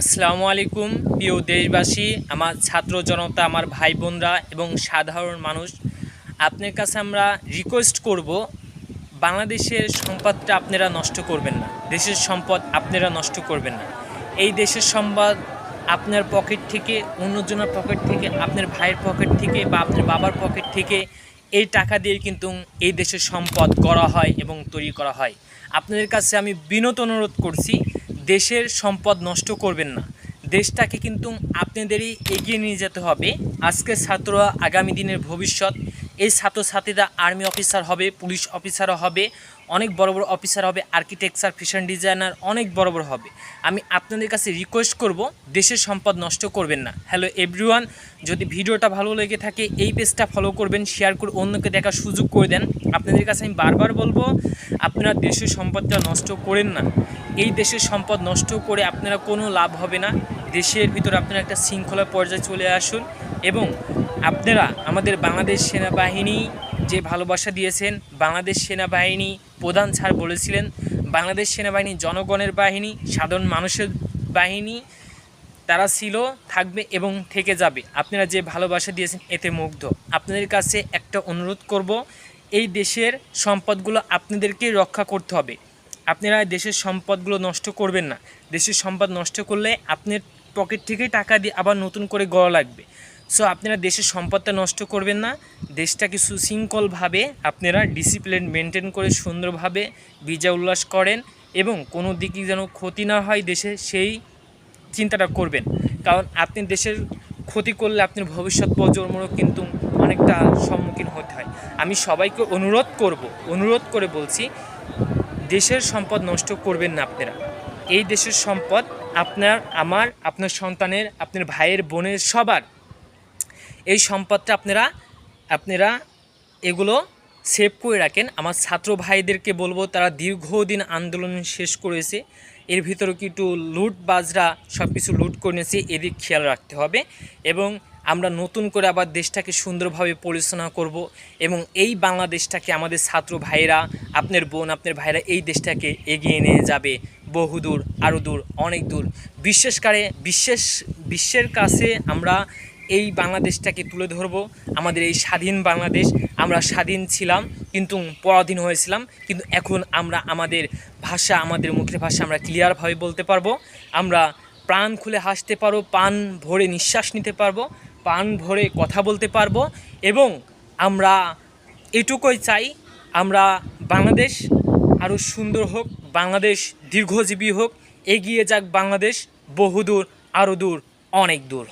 আসসালামু আলাইকুম, প্রিয় দেশবাসী, আমার ছাত্র জনতা, আমার ভাই বোনরা এবং সাধারণ মানুষ। আপনার কাছে আমরা রিকোয়েস্ট করব, বাংলাদেশের সম্পদটা আপনারা নষ্ট করবেন না, দেশের সম্পদ আপনারা নষ্ট করবেন না। এই দেশের সম্পদ আপনার পকেট থেকে, অন্যজনের পকেট থেকে, আপনার ভাইয়ের পকেট থেকে বা আপনার বাবার পকেট থেকে, এই টাকা দিয়ে কিন্তু এই দেশের সম্পদ করা হয় এবং তৈরি করা হয়। আপনাদের কাছে আমি বিনত অনুরোধ করছি দেশের সম্পদ নষ্ট করবেন না। দেশটাকে কিন্তু আপনাদেরই এগিয়ে নিয়ে যেতে হবে। আজকের ছাত্ররা আগামী দিনের ভবিষ্যৎ এই ছাত্রছাত্রীরা আর্মি অফিসার হবে, পুলিশ অফিসারও হবে, অনেক বড় বড় অফিসার হবে, আর্কিটেকচার, ফ্যাশন ডিজাইনার, অনেক বড় বড় হবে। আমি আপনাদের কাছে রিকোয়েস্ট করব, দেশের সম্পদ নষ্ট করবেন না। হ্যালো এভরিওয়ান যদি ভিডিওটা ভালো লেগে থাকে, এই পেজটা ফলো করবেন শেয়ার করে অন্যকে দেখার সুযোগ করে দেন। আপনাদের কাছে আমি বারবার বলব, আপনারা দেশের সম্পদটা নষ্ট করেন না। এই দেশের সম্পদ নষ্ট করে আপনারা কোনো লাভ হবে না। দেশের ভিতরে আপনারা একটা শৃঙ্খলা পর্যায়ে চলে আসুন এবং আপনারা আমাদের বাংলাদেশ সেনাবাহিনী যে ভালোবাসা দিয়েছেন, বাংলাদেশ সেনাবাহিনী প্রধান স্যার বলেছিলেন, বাংলাদেশ সেনাবাহিনী জনগণের বাহিনী, সাধারণ মানুষের বাহিনী, তারা ছিল, থাকবে এবং থেকে যাবে। আপনারা যে ভালোবাসা দিয়েছেন, এতে মুগ্ধ। আপনাদের কাছে একটা অনুরোধ করব, এই দেশের সম্পদগুলো আপনাদেরকে রক্ষা করতে হবে। আপনারা দেশের সম্পদগুলো নষ্ট করবেন না। দেশের সম্পদ নষ্ট করলে আপনার পকেট থেকেই টাকা দিয়ে আবার নতুন করে গড়া লাগবে। সো আপনারা দেশের সম্পদটা নষ্ট করবেন না। দেশটাকে সুশৃঙ্খলভাবে আপনারা ডিসিপ্লিন মেনটেন করে সুন্দরভাবে বিজয় উল্লাস করেন এবং কোনো দিকে যেন ক্ষতি না হয় দেশে, সেই চিন্তাটা করবেন। কারণ আপনি দেশের ক্ষতি করলে আপনার ভবিষ্যৎ প্রজন্মরও কিন্তু অনেকটা সম্মুখীন হতে হয়। আমি সবাইকে অনুরোধ করব, অনুরোধ করে বলছি, দেশের সম্পদ নষ্ট করবেন না আপনারা। এই দেশের সম্পদ আপনার, আমার, আপনার সন্তানের, আপনার ভাইয়ের, বোনের, সবার এই সম্পদটা আপনারা আপনারা এগুলো সেভ করে রাখেন। আমার ছাত্র ভাইদেরকে বলব, তারা দীর্ঘদিন আন্দোলন শেষ করেছে। এর ভিতরে কিন্তু লুট বাজরা সব কিছু লুট করে নিয়েছে, এদিক খেয়াল রাখতে হবে। এবং আমরা নতুন করে আবার দেশটাকে সুন্দরভাবে পরিচালনা করব এবং এই বাংলাদেশটাকে আমাদের ছাত্র ভাইয়েরা, আপনার বোন, আপনার ভাইরা এই দেশটাকে এগিয়ে নিয়ে যাবে। বহুদূর আরও দূর, অনেক দূর। বিশেষকারে বিশেষ বিশ্বের কাছে আমরা এই বাংলাদেশটাকে তুলে ধরব। আমাদের এই স্বাধীন বাংলাদেশ। আমরা স্বাধীন ছিলাম, কিন্তু পরাধীন হয়েছিলাম। কিন্তু এখন আমরা আমাদের ভাষা, আমাদের মুখের ভাষা আমরা ক্লিয়ারভাবে বলতে পারব। আমরা প্রাণ খুলে হাসতে পারব প্রাণ ভরে নিঃশ্বাস নিতে পারব, প্রাণ ভরে কথা বলতে পারব এবং আমরা এটুকুই চাই, আমরা বাংলাদেশ আরও সুন্দর হোক, বাংলাদেশ দীর্ঘজীবী হোক, এগিয়ে যাক বাংলাদেশ, বহুদূর, আরও দূর, অনেক দূর।